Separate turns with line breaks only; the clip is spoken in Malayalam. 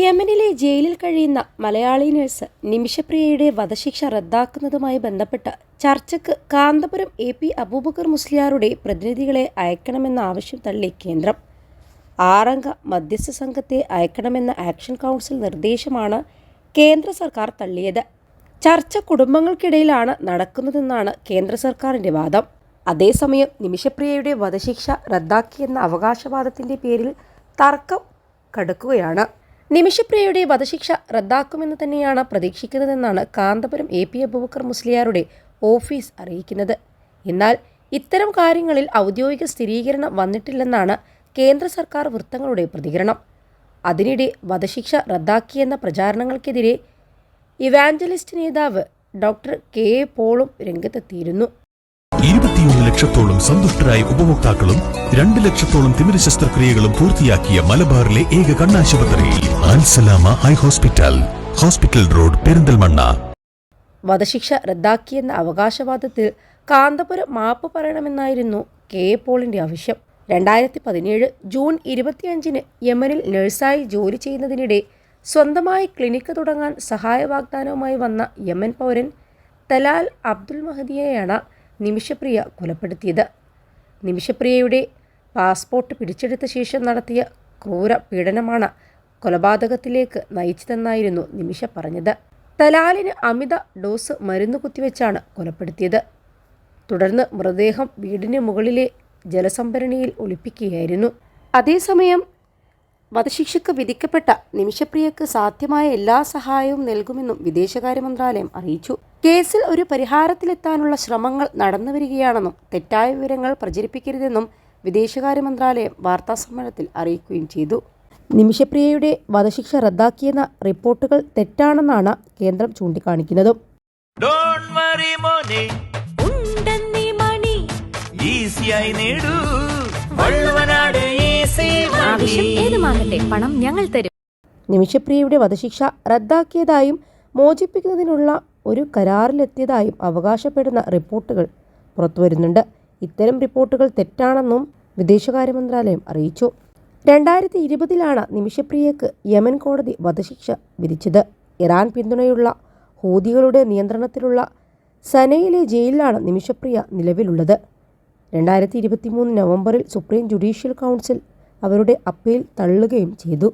യമനിലെ ജയിലിൽ കഴിയുന്ന മലയാളി നഴ്സ് നിമിഷപ്രിയയുടെ വധശിക്ഷ റദ്ദാക്കുന്നതുമായി ബന്ധപ്പെട്ട് ചർച്ചയ്ക്ക് കാന്തപുരം എ പി അബൂബക്കർ മുസ്ലിയാരുടെ പ്രതിനിധികളെ അയക്കണമെന്ന ആവശ്യം തള്ളി കേന്ദ്രം. ആറംഗ മധ്യസ്ഥ സംഘത്തെ അയക്കണമെന്ന ആക്ഷൻ കൗൺസിൽ നിർദ്ദേശമാണ് കേന്ദ്ര സർക്കാർ തള്ളിയത്. ചർച്ച കുടുംബങ്ങൾക്കിടയിലാണ് നടക്കുന്നതെന്നാണ് കേന്ദ്ര സർക്കാരിന്റെ വാദം. അതേസമയം നിമിഷപ്രിയയുടെ വധശിക്ഷ റദ്ദാക്കിയെന്ന അവകാശവാദത്തിന്റെ പേരിൽ തർക്കം കടുക്കുകയാണ്. നിമിഷപ്രിയയുടെ വധശിക്ഷ റദ്ദാക്കുമെന്ന് തന്നെയാണ് പ്രതീക്ഷിക്കുന്നതെന്നാണ് കാന്തപുരം എ പി അബൂബക്കർ മുസ്ലിയാരുടെ ഓഫീസ് അറിയിക്കുന്നത്. എന്നാൽ ഇത്തരം കാര്യങ്ങളിൽ ഔദ്യോഗിക സ്ഥിരീകരണം വന്നിട്ടില്ലെന്നാണ് കേന്ദ്ര സർക്കാർ വൃത്തങ്ങളുടെ പ്രതികരണം. അതിനിടെ വധശിക്ഷ റദ്ദാക്കിയെന്ന പ്രചാരണങ്ങൾക്കെതിരെ ഇവാഞ്ചലിസ്റ്റ് നേതാവ് ഡോക്ടർ കെ എ പോളും രംഗത്തെത്തിയിരുന്നു.
ഇരുപത്തിയൊന്ന് ലക്ഷത്തോളം സന്തുഷ്ടരായ ഉപഭോക്താക്കളും രണ്ട് ലക്ഷത്തോളം തിമിര ശസ്ത്രക്രിയകളും പൂർത്തിയാക്കിയ മലബാറിലെ ഏക കണ്ണാശുപത്രി Al Salama eye hospital hospital road Perinthalmanna.
വധശിക്ഷ റദ്ദാക്കിയെന്ന അവകാശവാദത്തിൽ കാന്തപുരം മാപ്പ് പറയണമെന്നായിരുന്നു കെ പോളിന്റെ ആവശ്യം. രണ്ടായിരത്തി പതിനേഴ് ജൂൺ ഇരുപത്തിയഞ്ചിന് യമനിൽ നഴ്സായി ജോലി ചെയ്യുന്നതിനിടെ സ്വന്തമായി ക്ലിനിക്ക് തുടങ്ങാൻ സഹായ വാഗ്ദാനവുമായി വന്ന യമൻ പൗരൻ തലാൽ അബ്ദുൽ മഹദിയെയാണ് നിമിഷപ്രിയ കൊലപ്പെടുത്തിയത്. നിമിഷപ്രിയയുടെ പാസ്പോർട്ട് പിടിച്ചെടുത്ത ശേഷം നടത്തിയ ക്രൂര പീഡനമാണ് കൊലപാതകത്തിലേക്ക് നയിച്ചതെന്നായിരുന്നു നിമിഷ പറഞ്ഞത്. തലാലിന് അമിത ഡോസ് മരുന്ന് കുത്തിവെച്ചാണ് കൊലപ്പെടുത്തിയത്. തുടർന്ന് മൃതദേഹം വീടിന് മുകളിലെ ജലസംഭരണിയിൽ ഒളിപ്പിക്കുകയായിരുന്നു. അതേസമയം വധശിക്ഷയ്ക്ക് വിധിക്കപ്പെട്ട നിമിഷപ്രിയക്ക് സാധ്യമായ എല്ലാ സഹായവും നൽകുമെന്നും വിദേശകാര്യ മന്ത്രാലയം അറിയിച്ചു. കേസിൽ ഒരു പരിഹാരത്തിലെത്താനുള്ള ശ്രമങ്ങൾ നടന്നുവരികയാണെന്നും തെറ്റായ വിവരങ്ങൾ പ്രചരിപ്പിക്കരുതെന്നും വിദേശകാര്യ മന്ത്രാലയം വാർത്താസമ്മേളനത്തിൽ അറിയിക്കുകയും ചെയ്തു. നിമിഷപ്രിയയുടെ വധശിക്ഷ റദ്ദാക്കിയെന്ന റിപ്പോർട്ടുകൾ തെറ്റാണെന്നാണ് കേന്ദ്രം ചൂണ്ടിക്കാണിക്കുന്നത്.
ഡോണ്ട് വറി മോനെ.
ഉണ്ടെന്നീ മണി.
ഈസിയായി നേടൂ. വള്ളുവനാട് ഈസി
ആവശ്യം ഏതുമാകട്ടെ പണം ഞങ്ങൾ തരും.
നിമിഷപ്രിയയുടെ വധശിക്ഷ റദ്ദാക്കിയതായും മോചിപ്പിക്കുന്നതിനുള്ള ഒരു കരാറിലെത്തിയതായും അവകാശപ്പെടുന്ന റിപ്പോർട്ടുകൾ പുറത്തുവരുന്നുണ്ട്. ഇത്തരം റിപ്പോർട്ടുകൾ തെറ്റാണെന്നും വിദേശകാര്യ മന്ത്രാലയം അറിയിച്ചു. രണ്ടായിരത്തി ഇരുപതിലാണ് നിമിഷപ്രിയക്ക് യമൻ കോടതി വധശിക്ഷ വിധിച്ചത്. ഇറാൻ പിന്തുണയുള്ള ഹൂതികളുടെ നിയന്ത്രണത്തിലുള്ള സനയിലെ ജയിലിലാണ് നിമിഷപ്രിയ നിലവിലുള്ളത്. രണ്ടായിരത്തി ഇരുപത്തി മൂന്ന് നവംബറിൽ സുപ്രീം ജുഡീഷ്യൽ കൗൺസിൽ അവരുടെ അപ്പീൽ തള്ളുകയും ചെയ്തു.